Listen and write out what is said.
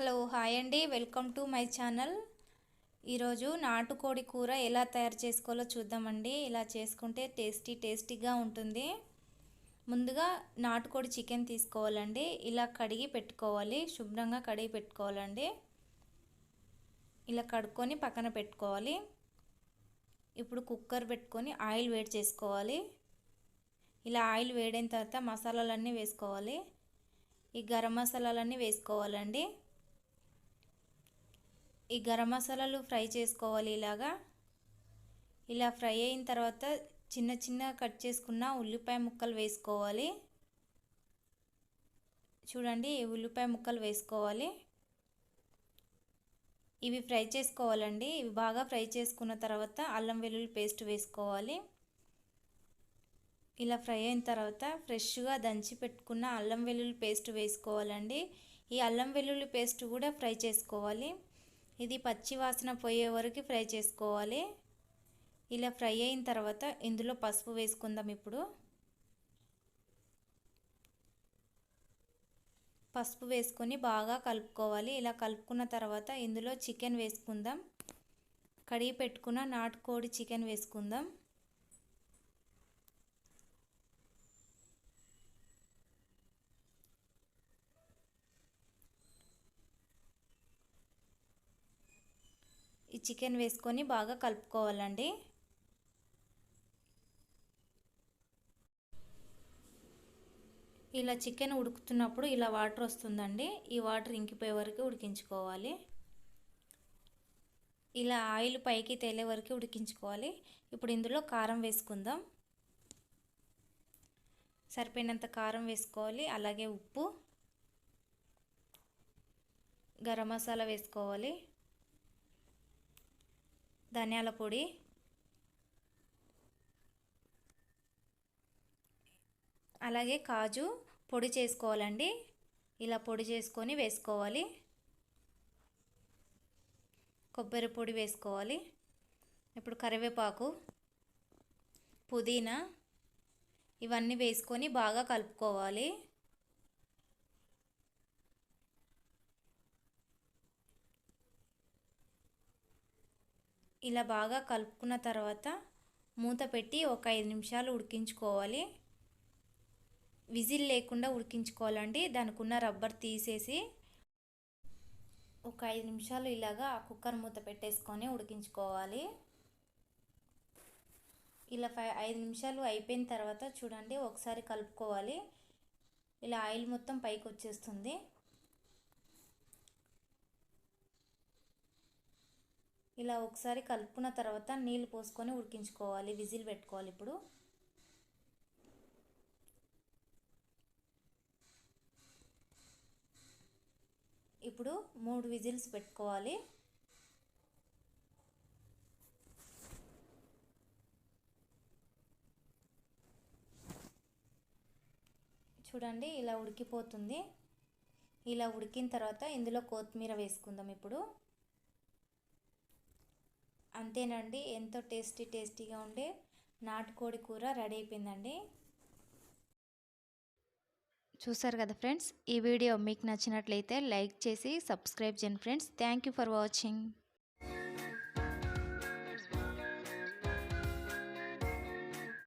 Hello hi అండి. Welcome to my channel. ఈరోజు నాటుకోడి కూర ఎలా తయారు చేసుకోవాలో చూద్దామండి. ఇలా చేసుకుంటే టేస్టీ టేస్టీగా ఉంటుంది. ముందుగా నాటుకోడి చికెన్ తీసుకోవాలండి. ఇలా కడిగి పెట్టుకోవాలి. శుభ్రంగా కడిగి పెట్టుకోవాలండి. ఇలా కడుక్కొని పక్కన పెట్టుకోవాలి. ఇప్పుడు కుక్కర్ పెట్టుకొని ఆయిల్ వేడి చేసుకోవాలి. ఇలా ఆయిల్ వేడైన తర్వాత మసాలాలన్నీ వేసుకోవాలి. ఈ గరం మసాలాలన్నీ వేసుకోవాలండి. ఈ గరం మసాలాలు ఫ్రై చేసుకోవాలి ఇలాగా. ఇలా ఫ్రై అయిన తర్వాత చిన్న చిన్న కట్ చేసుకున్న ఉల్లిపాయ ముక్కలు వేసుకోవాలి. చూడండి ఉల్లిపాయ ముక్కలు వేసుకోవాలి. ఇవి ఫ్రై చేసుకోవాలండి. ఇవి బాగా ఫ్రై చేసుకున్న తర్వాత అల్లం వెల్లుల్లి పేస్ట్ వేసుకోవాలి. ఇలా ఫ్రై అయిన తర్వాత ఫ్రెష్గా దంచి పెట్టుకున్న అల్లం వెల్లుల్లి పేస్ట్ వేసుకోవాలండి. ఈ అల్లం వెల్లుల్లి పేస్ట్ కూడా ఫ్రై చేసుకోవాలి. ఇది పచ్చి వాసన పోయే వరకు ఫ్రై చేసుకోవాలి. ఇలా ఫ్రై అయిన తర్వాత ఇందులో పసుపు వేసుకుందాం ఇప్పుడు. పసుపు వేసుకొని బాగా కలుపుకోవాలి. ఇలా కలుపుకున్న తర్వాత ఇందులో చికెన్ వేసుకుందాం. కడిగి పెట్టుకున్న నాటుకోడి చికెన్ వేసుకుందాం. చికెన్ వేసుకొని బాగా కలుపుకోవాలండి. ఇలా చికెన్ ఉడుకుతున్నప్పుడు ఇలా వాటర్ వస్తుందండి. ఈ వాటర్ ఇంకిపోయే వరకు ఉడికించుకోవాలి. ఇలా ఆయిల్ పైకి తేలే వరకు ఉడికించుకోవాలి. ఇప్పుడు ఇందులో కారం వేసుకుందాం. సరిపోయినంత కారం వేసుకోవాలి. అలాగే ఉప్పు గరం మసాలా వేసుకోవాలి. ధనియాల పొడి. అలాగే కాజు పొడి చేసుకోవాలండి. ఇలా పొడి చేసుకొని వేసుకోవాలి. కొబ్బరి పొడి వేసుకోవాలి. ఇప్పుడు కరివేపాకు పుదీనా ఇవన్నీ వేసుకొని బాగా కలుపుకోవాలి. ఇలా బాగా కలుపుకున్న తర్వాత మూత పెట్టి ఒక ఐదు నిమిషాలు ఉడికించుకోవాలి. విజిల్ లేకుండా ఉడికించుకోవాలండి. దానికి ఉన్న రబ్బర్ తీసేసి ఒక ఐదు నిమిషాలు ఇలాగా ఆ కుక్కర్ మూత పెట్టేసుకొని ఉడికించుకోవాలి. ఇలా ఫైవ్ ఐదు నిమిషాలు అయిపోయిన తర్వాత చూడండి ఒకసారి కలుపుకోవాలి. ఇలా ఆయిల్ మొత్తం పైకి వచ్చేస్తుంది ఇలా ఒకసారి కలుపుకున్న తర్వాత నీళ్ళు పోసుకొని ఉడికించుకోవాలి. విజిల్ పెట్టుకోవాలి ఇప్పుడు. ఇప్పుడు మూడు విజిల్స్ పెట్టుకోవాలి. చూడండి ఇలా ఉడికిపోతుంది. ఇలా ఉడికిన తర్వాత ఇందులో కొత్తిమీర వేసుకుందాం ఇప్పుడు. అంతేనండి ఎంతో టేస్టీ టేస్టీగా ఉండే నాటుకోడి కూర రెడీ అయిపోయిందండి. చూసారు కదా ఫ్రెండ్స్ ఈ వీడియో మీకు నచ్చినట్లయితే లైక్ చేసి సబ్స్క్రైబ్ చేయండి friends. Thank you for watching.